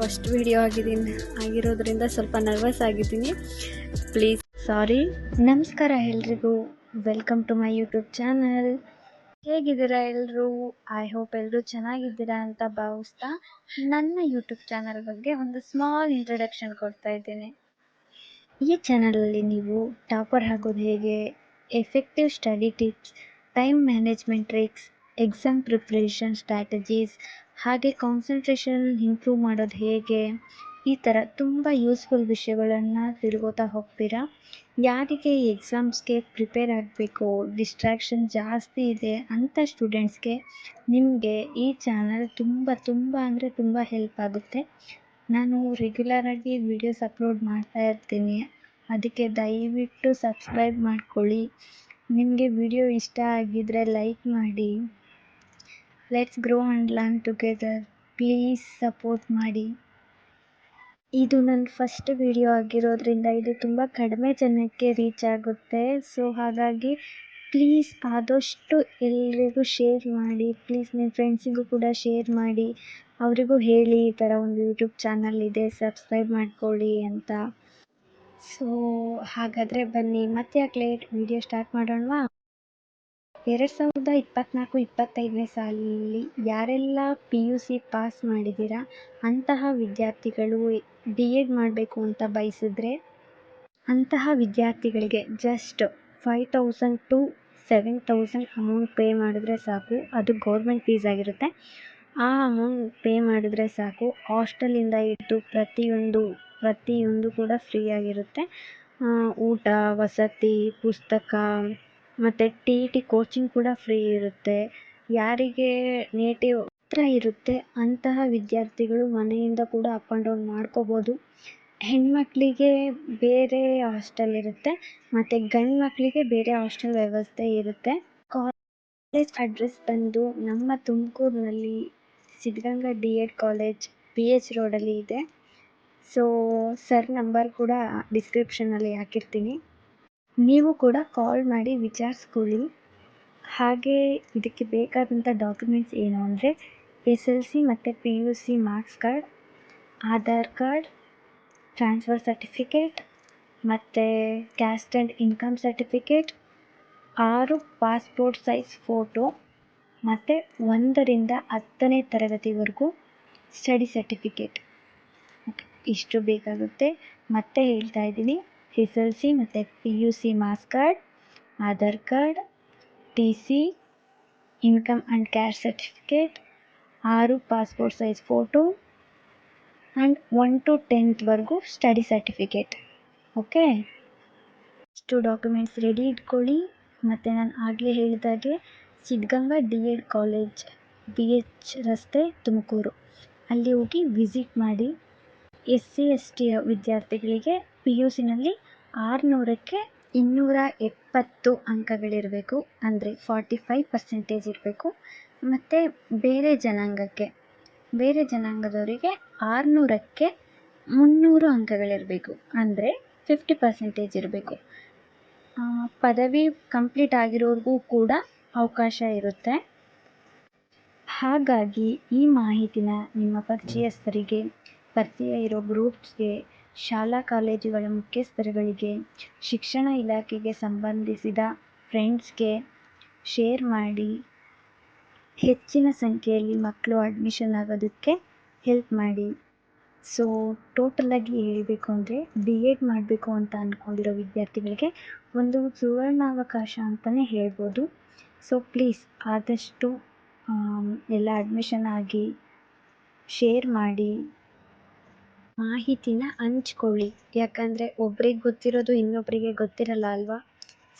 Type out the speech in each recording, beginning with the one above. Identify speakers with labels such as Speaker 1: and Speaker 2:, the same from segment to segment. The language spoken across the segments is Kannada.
Speaker 1: ಫಸ್ಟ್ ವಿಡಿಯೋ ಆಗಿದ್ದೀನಿ, ಆಗಿರೋದ್ರಿಂದ ಸ್ವಲ್ಪ ನರ್ವಸ್ ಆಗಿದ್ದೀನಿ. ಪ್ಲೀಸ್ ಸಾರಿ ನಮಸ್ಕಾರ ಎಲ್ರಿಗೂ. Welcome to my YouTube channel ಹೇಗಿದ್ದೀರಾ ಎಲ್ಲರೂ ಐ ಹೋಪ್ ಎಲ್ಲರೂ ಚೆನ್ನಾಗಿದ್ದೀರಾ ಅಂತ ಭಾವಿಸ್ತಾ ನನ್ನ ಯೂಟ್ಯೂಬ್ ಚಾನಲ್ ಬಗ್ಗೆ ಒಂದು ಸ್ಮಾಲ್ ಇಂಟ್ರಡಕ್ಷನ್ ಕೊಡ್ತಾ ಇದ್ದೀನಿ. ಈ ಚಾನಲಲ್ಲಿ ನೀವು ಟಾಪರ್ ಹಾಕೋದು ಹೇಗೆ? Effective study tips time management tricks exam preparation strategies ಹಾಗೆ ಕಾನ್ಸಂಟ್ರೇಷನ್ ಇಂಪ್ರೂವ್ ಮಾಡೋದು ಹೇಗೆ? ಈ ಥರ ತುಂಬ ಯೂಸ್ಫುಲ್ ವಿಷಯಗಳನ್ನು ತಿಳ್ಕೊತಾ ಹೋಗ್ತೀರಾ? ಯಾರಿಗೆ ಎಕ್ಸಾಮ್ಸ್ಗೆ ಪ್ರಿಪೇರ್ ಆಗಬೇಕು ಡಿಸ್ಟ್ರಾಕ್ಷನ್ ಜಾಸ್ತಿ ಇದೆ ಅಂಥ ಸ್ಟೂಡೆಂಟ್ಸ್ಗೆ ನಿಮಗೆ ಈ ಚಾನಲ್ ತುಂಬ ತುಂಬ ಅಂದರೆ ತುಂಬ ಹೆಲ್ಪ್ ಆಗುತ್ತೆ. ನಾನು ರೆಗ್ಯುಲರಾಗಿ ವೀಡಿಯೋಸ್ ಅಪ್ಲೋಡ್ ಮಾಡ್ತಾ ಇರ್ತೀನಿ. ಅದಕ್ಕೆ ದಯವಿಟ್ಟು ಸಬ್ಸ್ಕ್ರೈಬ್ ಮಾಡ್ಕೊಳ್ಳಿ. ನಿಮಗೆ ವಿಡಿಯೋ ಇಷ್ಟ ಆಗಿದ್ದರೆ ಲೈಕ್ ಮಾಡಿ. Let's grow and learn together please support ಮಾಡಿ ಇದು ನನ್ನ ಫಸ್ಟ್ ವಿಡಿಯೋ ಆಗಿರೋದ್ರಿಂದ ಇದು ತುಂಬ ಕಡಿಮೆ ಜನಕ್ಕೆ ರೀಚ್ ಆಗುತ್ತೆ. ಸೊ ಹಾಗಾಗಿ ಪ್ಲೀಸ್ ಆದಷ್ಟು ಎಲ್ರಿಗೂ ಶೇರ್ ಮಾಡಿ. ಪ್ಲೀಸ್ ನಿಮ್ಮ ಫ್ರೆಂಡ್ಸಿಗೂ ಕೂಡ ಶೇರ್ ಮಾಡಿ. ಅವರಿಗೂ ಹೇಳಿ ಈ ಥರ ಒಂದು ಯೂಟ್ಯೂಬ್ ಚಾನಲ್ ಇದೆ ಸಬ್ಸ್ಕ್ರೈಬ್ ಮಾಡ್ಕೊಳ್ಳಿ ಅಂತ. ಸೊ ಹಾಗಾದರೆ ಬನ್ನಿ. ಮತ್ತೆ ಯಾಕೆ ಲೇಟ್ ವಿಡಿಯೋ ಸ್ಟಾರ್ಟ್ ಮಾಡೋಣವಾ? ಎರಡು ಸಾವಿರದ ಇಪ್ಪತ್ತ್ನಾಲ್ಕು ಇಪ್ಪತ್ತೈದನೇ ಸಾಲಿನಲ್ಲಿ ಯಾರೆಲ್ಲ ಪಿ ಯು ಸಿ ಪಾಸ್ ಮಾಡಿದ್ದೀರ? ಅಂತಹ ವಿದ್ಯಾರ್ಥಿಗಳು ಬಿ ಎಡ್ ಮಾಡಬೇಕು ಅಂತ ಬಯಸಿದ್ರೆ ಅಂತಹ ವಿದ್ಯಾರ್ಥಿಗಳಿಗೆ just five thousand to seven thousand amount pay ಮಾಡಿದ್ರೆ ಸಾಕು. ಅದು ಗೌರ್ಮೆಂಟ್ ಫೀಸ್ ಆಗಿರುತ್ತೆ. ಆ ಅಮೌಂಟ್ ಪೇ ಮಾಡಿದ್ರೆ ಸಾಕು. ಹಾಸ್ಟೆಲಿಂದ ಇಟ್ಟು ಪ್ರತಿಯೊಂದು ಪ್ರತಿಯೊಂದು ಕೂಡ ಫ್ರೀ ಆಗಿರುತ್ತೆ. ಊಟ, ವಸತಿ, ಪುಸ್ತಕ ಮತ್ತು ಟಿ ಇ ಟಿ ಕೋಚಿಂಗ್ ಕೂಡ ಫ್ರೀ ಇರುತ್ತೆ. ಯಾರಿಗೆ ನೇಟಿವ್ ಹತ್ರ ಇರುತ್ತೆ, ಅಂತಹ ವಿದ್ಯಾರ್ಥಿಗಳು ಮನೆಯಿಂದ ಕೂಡ ಅಪ್ ಆ್ಯಂಡ್ ಡೌನ್ ಮಾಡ್ಕೋಬೋದು. ಹೆಣ್ಣುಮಕ್ಳಿಗೆ ಬೇರೆ ಹಾಸ್ಟೆಲ್ ಇರುತ್ತೆ, ಮತ್ತು ಗಂಡು ಮಕ್ಕಳಿಗೆ ಬೇರೆ ಹಾಸ್ಟೆಲ್ ವ್ಯವಸ್ಥೆ ಇರುತ್ತೆ. ಕಾಲೇಜ್ ಅಡ್ರೆಸ್ ಬಂದು ನಮ್ಮ ತುಮಕೂರಿನಲ್ಲಿ Siddaganga D Ed college B H ರೋಡಲ್ಲಿ ಇದೆ. ಸೊ ಸರ್ ನಂಬರ್ ಕೂಡ ಡಿಸ್ಕ್ರಿಪ್ಷನಲ್ಲಿ ಹಾಕಿರ್ತೀನಿ. ನೀವು ಕೂಡ ಕಾಲ್ ಮಾಡಿ ವಿಚಾರಿಸ್ಕೊಳ್ಳಿ. ಹಾಗೆ ಇದಕ್ಕೆ ಬೇಕಾದಂಥ ಡಾಕ್ಯುಮೆಂಟ್ಸ್ ಏನು ಅಂದರೆ ಎಸ್ ಎಲ್ ಸಿ ಮತ್ತು P U C marks card Aadhaar card transfer certificate ಮತ್ತು ಕ್ಯಾಸ್ಟ್ ಆ್ಯಂಡ್ ಇನ್ಕಮ್ ಸರ್ಟಿಫಿಕೇಟ್ ಆರು ಪಾಸ್ಪೋರ್ಟ್ ಸೈಜ್ ಫೋಟೋ ಮತ್ತು ಒಂದರಿಂದ ಹತ್ತನೇ ತರಗತಿವರೆಗೂ ಸ್ಟಡಿ ಸರ್ಟಿಫಿಕೇಟ್ ಇಷ್ಟು ಬೇಕಾಗುತ್ತೆ. ಮತ್ತೆ ಹೇಳ್ತಾ ಇದ್ದೀನಿ. ಎಸ್ ಎಲ್ ಸಿ ಮತ್ತು P U C marks card Aadhaar card T C income and cash certificate ಆರು passport size photo and one to ಟೆಂತ್ವರೆಗೂ study certificate okay ಇಷ್ಟು ಡಾಕ್ಯುಮೆಂಟ್ಸ್ ರೆಡಿ ಇಟ್ಕೊಳ್ಳಿ. ಮತ್ತು ನಾನು ಆಗಲೇ ಹೇಳಿದಾಗೆ Siddaganga D Ed college B H ರಸ್ತೆ ತುಮಕೂರು. ಅಲ್ಲಿ ಹೋಗಿ ವಿಸಿಟ್ ಮಾಡಿ. ಎಸ್ ಸಿ ಎಸ್ ಟಿಯ ವಿದ್ಯಾರ್ಥಿಗಳಿಗೆ ಪಿ ಯು ಸಿನಲ್ಲಿ ಆರುನೂರಕ್ಕೆ ಇನ್ನೂರ ಎಪ್ಪತ್ತು ಅಂಕಗಳಿರಬೇಕು. ಅಂದರೆ ಫಾರ್ಟಿ ಫೈವ್ ಪರ್ಸೆಂಟೇಜ್ ಇರಬೇಕು. ಮತ್ತು ಬೇರೆ ಜನಾಂಗಕ್ಕೆ, ಬೇರೆ ಜನಾಂಗದವರಿಗೆ ಆರುನೂರಕ್ಕೆ ಮುನ್ನೂರು ಅಂಕಗಳಿರಬೇಕು. ಅಂದರೆ ಫಿಫ್ಟಿ ಪರ್ಸೆಂಟೇಜ್ ಇರಬೇಕು. ಪದವಿ ಕಂಪ್ಲೀಟ್ ಆಗಿರೋರಿಗೂ ಕೂಡ ಅವಕಾಶ ಇರುತ್ತೆ. ಹಾಗಾಗಿ ಈ ಮಾಹಿತಿನ ನಿಮ್ಮ ಪರಿಚಯಸ್ಥರಿಗೆ ಪರಿಚಯ ಇರೋ ಗ್ರೂಪ್ಸ್ಗೆ, ಶಾಲಾ ಕಾಲೇಜುಗಳ ಮುಖ್ಯಸ್ಥರುಗಳಿಗೆ, ಶಿಕ್ಷಣ ಇಲಾಖೆಗೆ ಸಂಬಂಧಿಸಿದ ಫ್ರೆಂಡ್ಸ್ಗೆ ಶೇರ್ ಮಾಡಿ. ಹೆಚ್ಚಿನ ಸಂಖ್ಯೆಯಲ್ಲಿ ಮಕ್ಕಳು ಅಡ್ಮಿಷನ್ ಆಗೋದಕ್ಕೆ ಹೆಲ್ಪ್ ಮಾಡಿ. ಸೊ ಟೋಟಲಾಗಿ ಹೇಳಬೇಕು ಅಂದರೆ ಬಿ ಎಡ್ ಮಾಡಬೇಕು ಅಂತ ಅಂದ್ಕೊಂಡಿರೋ ವಿದ್ಯಾರ್ಥಿಗಳಿಗೆ ಒಂದು ಸುವರ್ಣಾವಕಾಶ ಅಂತಲೇ ಹೇಳ್ಬೋದು. ಸೊ, ಪ್ಲೀಸ್ ಆದಷ್ಟು ಎಲ್ಲ ಅಡ್ಮಿಷನ್ ಆಗಿ ಶೇರ್ ಮಾಡಿ. ಮಾಹಿತಿನ ಹಂಚ್ಕೊಳ್ಳಿ. ಯಾಕಂದರೆ ಒಬ್ರಿಗೆ ಗೊತ್ತಿರೋದು ಇನ್ನೊಬ್ಬರಿಗೆ ಗೊತ್ತಿರಲ್ಲ ಅಲ್ವಾ?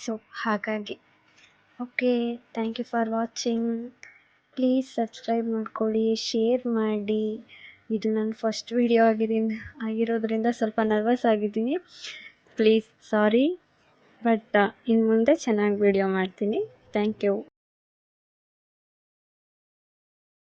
Speaker 1: ಸೊ ಹಾಗಾಗಿ. Okay thank you for watching please subscribe ಮಾಡ್ಕೊಳ್ಳಿ ಶೇರ್ ಮಾಡಿ. ಇದು ನನ್ನ ಫಸ್ಟ್ ವಿಡಿಯೋ ಆಗಿದ್ದೀನಿ ಆಗಿರೋದ್ರಿಂದ ಸ್ವಲ್ಪ ನರ್ವಸ್ ಆಗಿದ್ದೀನಿ. ಪ್ಲೀಸ್ ಸಾರಿ ಬಟ್ ಇನ್ನು ಮುಂದೆ ಚೆನ್ನಾಗಿ ವಿಡಿಯೋ ಮಾಡ್ತೀನಿ. Thank you